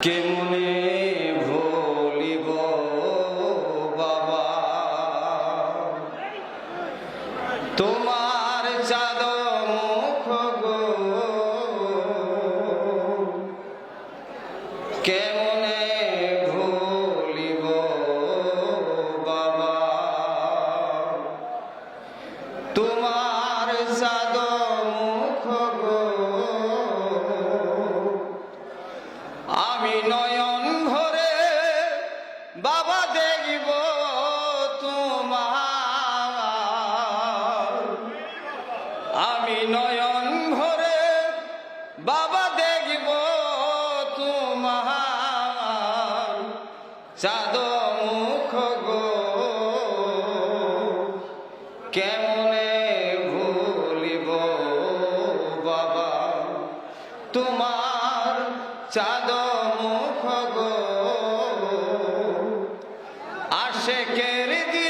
কেমনে ভুলিব বাবা? তোমার চাঁদ মুখ গো। কেমনে বাবা দেখব তোমার চাঁদ মুখ গো। কেমনে ভুলিব বাবা তোমার চাঁদ মুখ গো? আশেকের দিলে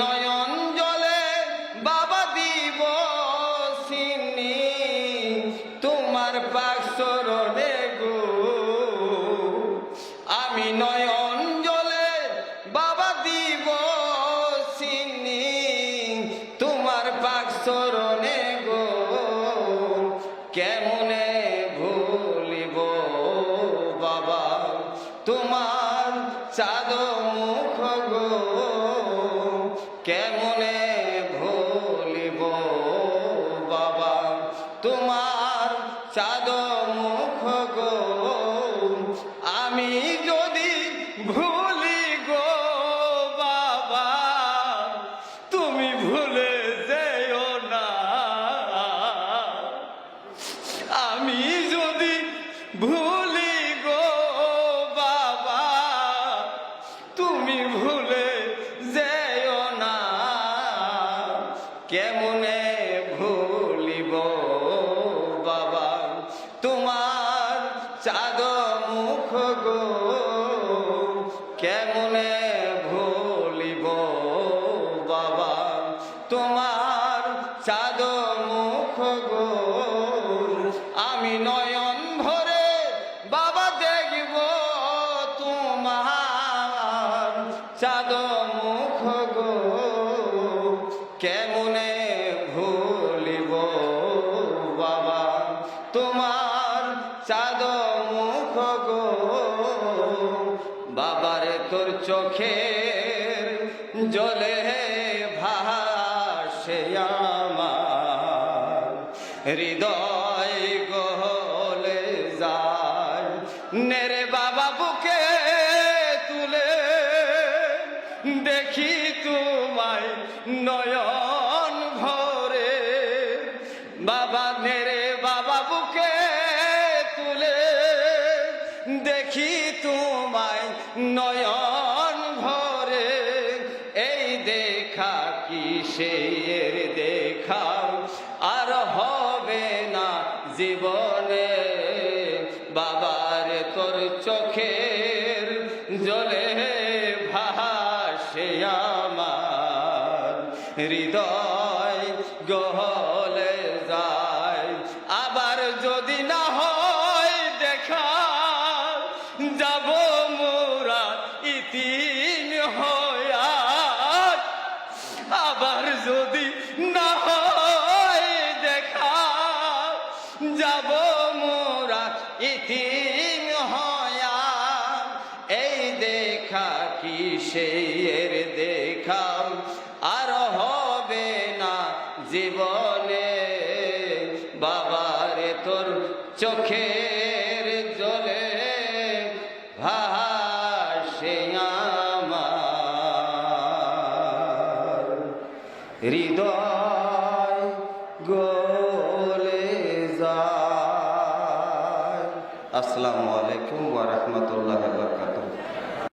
নয়ন জলে বাবা দিব সিনি। তোমার পাকসরণে গো আমি নয়ন জলে বাবা দিব সিনি। তোমার পাকসরণে গো কেমনে ভুলি গো বাবা, তুমি ভুলে যেও না। আমি যদি ভুলি গো বাবা, তুমি ভুলে যেও না। কেমনে চোখের জলে ভাসে আমার। হৃদয় গহলে যায় নেরে বাবা বুকে তুলে, দেখি তোমায় নয়ন ভরে। বাবা নেরে বাবা বুকে তুলে, দেখি তোমায় নয়ন দেখা কিসের দেখা আর হবে না জীবনে। বাবার তোর চোখের জলে ভাসে আমার। হৃদয় গহলে যায়। আবার যদি না হয় আবার যদি না হয় দেখা, যাব মোরা ইতিম হয়া। এই দেখা কি এর দেখা? আর হবে না জীবনে বাবারে তোর চোখের হৃদয় আসসালামু আলাইকুম ওয়া